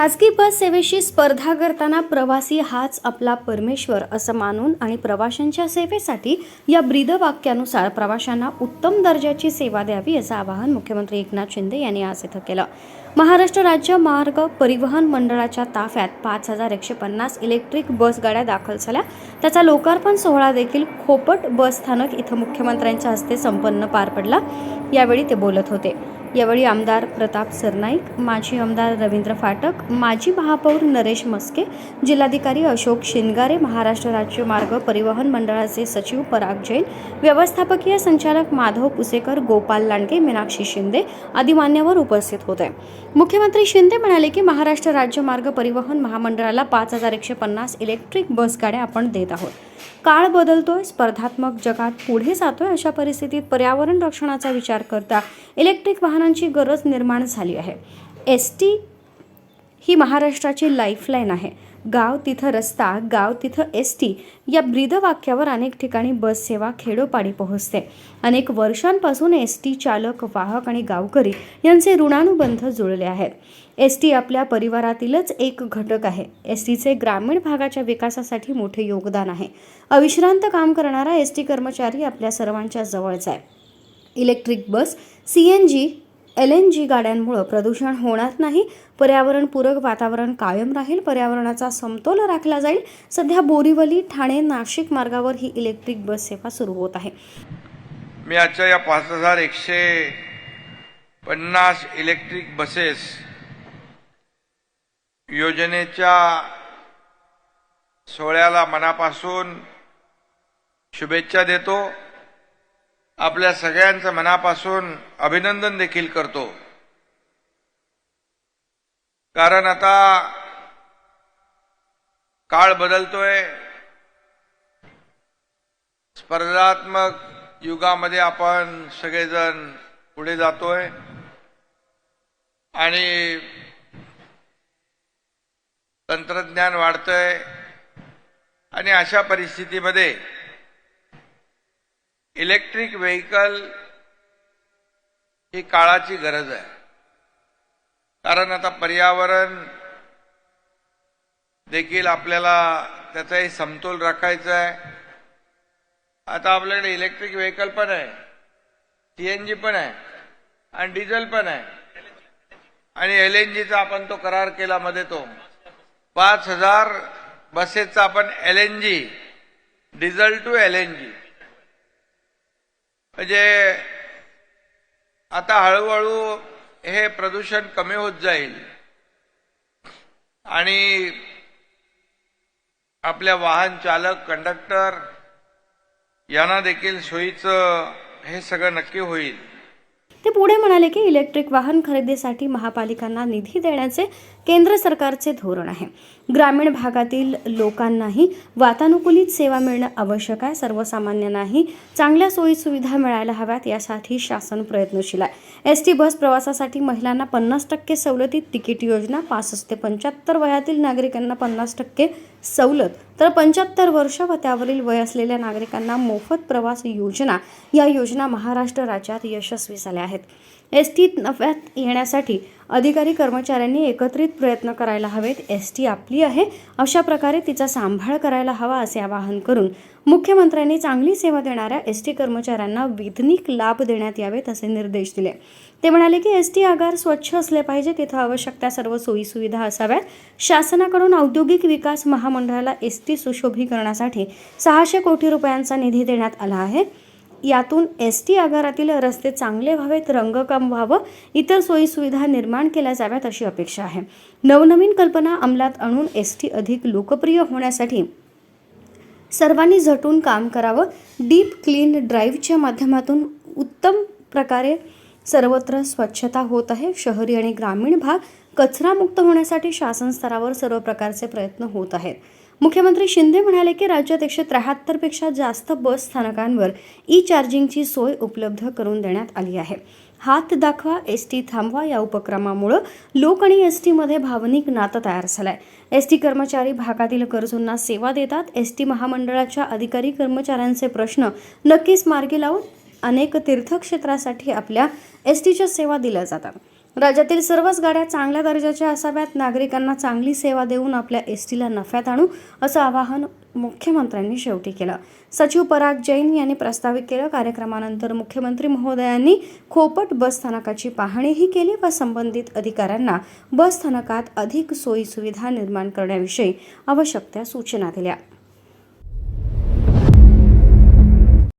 खाजगी बस सेवेशी स्पर्धा करताना प्रवासी हाच आपला परमेश्वर असं मानून आणि प्रवाशांच्या सेवेसाठी या ब्रीद वाक्यानुसार प्रवाशांना उत्तम दर्जाची सेवा द्यावी असं आवाहन मुख्यमंत्री एकनाथ शिंदे यांनी आज इथं केलं. महाराष्ट्र राज्य मार्ग परिवहन मंडळाच्या ताफ्यात पाच हजार एकशे पन्नास इलेक्ट्रिक बस गाड्या दाखल झाल्या. त्याचा लोकार्पण सोहळा देखील खोपट बस स्थानक इथं मुख्यमंत्र्यांच्या हस्ते संपन्न पार पडला. यावेळी ते बोलत होते. यावेळी आमदार प्रताप सरनाईक माजी आमदार रवींद्र फाटक माजी महापौर नरेश मस्के जिल्हाधिकारी अशोक शिनगारे महाराष्ट्र राज्य मार्ग परिवहन मंडळाचे सचिव पराग जैन व्यवस्थापकीय संचालक माधव पुसेकर गोपाल लांडगे मीनाक्षी शिंदे आदी मान्यवर उपस्थित होते. मुख्यमंत्री शिंदे म्हणाले की महाराष्ट्र राज्य मार्ग परिवहन महामंडळाला पाच हजार एकशे पन्नास इलेक्ट्रिक बस गाड्या आपण देत आहोत. काळ बदलतोय स्पर्धात्मक जगात पुढे जातोय अशा परिस्थितीत पर्यावरण रक्षणाचा विचार करता इलेक्ट्रिक वाहन वाहनांची गरज निर्माण झाली आहे. एस टी ही महाराष्ट्राची लाईफलाईन आहे. गाव तिथं रस्ता गाव तिथं एस टी या ब्रीदवाक्यावर अनेक ठिकाणी बस सेवा खेडोपाडी पोहोचते. अनेक वर्षांपासून एस टी चालक वाहक आणि गावकरी यांचे ऋणानुबंध जुळले आहेत. एस टी आपल्या परिवारातीलच एक घटक आहे. एस टीचे ग्रामीण भागाच्या विकासासाठी मोठे योगदान आहे. अविश्रांत काम करणारा एस टी कर्मचारी आपल्या सर्वांच्या जवळचा आहे. Electric bus C N G L N G गाड्यांमुळं प्रदूषण होणार नाही पर्यावरणपूरक वातावरण कायम राहील पर्यावरणाचा समतोल राखला जाईल. सध्या बोरीवली ठाणे नाशिक मार्गावर ही इलेक्ट्रिक बस सेवा सुरू होत आहे. मी आजच्या या पाच हजार एकशे पन्नास इलेक्ट्रिक बसेस योजनेच्या सोहळ्याला मनापासून शुभेच्छा देतो. आपल्या सगळ्यांचं मनापासून अभिनंदन देखील करतो. कारण आता काळ बदलतोय. स्पर्धात्मक युगामध्ये आपण सगळेजण पुढे जातोय. आणि तंत्रज्ञान वाढतंय. आणि अशा परिस्थितीमध्ये इलेक्ट्रिक व्हेकल ही काळाची गरज आहे. कारण आता पर्यावरण देखील आपल्याला त्याचाही समतोल राखायचा आहे. आता आपल्याकडे इलेक्ट्रिक व्हेकल पण आहे. सीएनजी पण आहे. आणि डिझेल पण आहे. आणि एल एन जीचा आपण तो करार केला मध्ये तो. पाच हजार बसेसचा आपण L N G diesel to L N G. म्हणजे आता हळूहळू हे प्रदूषण कमी होत जाईल. आणि आपल्या वाहन चालक कंडक्टर यांना देखील सोयीचं हे सगळं नक्की होईल. ते पुढे म्हणाले की इलेक्ट्रिक वाहन खरेदीसाठी महापालिकांना निधी देण्याचे केंद्र सरकारचे धोरण आहे. ग्रामीण भागातील लोकांनाही वातानुकूलित सेवा मिळणं आवश्यक आहे. सर्वसामान्यांनाही चांगल्या सोयी सुविधा मिळायला हव्यात यासाठी शासन प्रयत्नशील आहे. एस टी बस प्रवासासाठी महिलांना पन्नास टक्के सवलतीत तिकीट योजना पासष्ट ते पंच्याहत्तर वयातील नागरिकांना पन्नास टक्के सवलत. तर पंच्याहत्तर वर्ष व त्यावरील वय असलेल्या नागरिकांना मोफत प्रवास योजना या योजना महाराष्ट्र राज्यात यशस्वी झाल्या आहेत. एस टी नफ्यात येण्यासाठी अधिकारी कर्मचाऱ्यांनी एकत्रित प्रयत्न करायला हवेत. एस टी आपली आहे. अशा प्रकारे तिचा सांभाळ करायला हवा असे आवाहन करून मुख्यमंत्र्यांनी चांगली सेवा देणाऱ्या एस टी कर्मचाऱ्यांना विधनिक लाभ देण्यात यावेत असे निर्देश दिले. ते म्हणाले की एस टी आगार स्वच्छ असले पाहिजे. तिथं आवश्यक त्या सर्व सोयीसुविधा असाव्यात. शासनाकडून औद्योगिक विकास महामंडळाला एस टी सुशोभीकरणासाठी सहाशे कोटी रुपयांचा निधी देण्यात आला आहे. यातून एस टी आगारातील रस्ते चांगले व्हावेत रंगकाम व्हावं इतर सोयीसुविधा निर्माण केल्या जाव्यात अशी अपेक्षा आहे. नवनवीन कल्पना अंमलात आणून एस टी अधिक लोकप्रिय होण्यासाठी सर्वांनी झटून काम करावं. डीप क्लीन ड्राईव्हच्या माध्यमातून उत्तम प्रकारे सर्वत्र स्वच्छता होत आहे. शहरी आणि ग्रामीण भाग कचरामुक्त होण्यासाठी शासन स्तरावर सर्व प्रकारचे प्रयत्न होत आहेत. मुख्यमंत्री शिंदे म्हणाले की राज्यात एकशे त्र्याहत्तरपेक्षा जास्त बस स्थानकांवर ई चार्जिंगची सोय उपलब्ध करून देण्यात आली आहे. हात दाखवा एस टी थांबवा या उपक्रमामुळं लोक आणि एस टीमध्ये भावनिक नातं तयार झालंय. एस टी कर्मचारी भागातील गरजूंना सेवा देतात. एस टी महामंडळाच्या अधिकारी कर्मचाऱ्यांचे प्रश्न नक्कीच मार्गी लावून अनेक तीर्थक्षेत्रासाठी आपल्या एस टीच्या सेवा दिल्या जातात. राज्यातील सर्वच गाड्या चांगल्या दर्जाच्या असाव्यात. नागरिकांना चांगली सेवा देऊन आपल्या एस टीला नफ्यात आणू असं आवाहन मुख्यमंत्र्यांनी शेवटी केलं. सचिव पराग जैन यांनी प्रस्तावित केलं कार्यक्रमानंतर मुख्यमंत्री महोदयांनी खोपट बस स्थानकाची पाहणीही केली व संबंधित अधिकाऱ्यांना बस स्थानकात अधिक सोयीसुविधा निर्माण करण्याविषयी आवश्यक त्या सूचना दिल्या.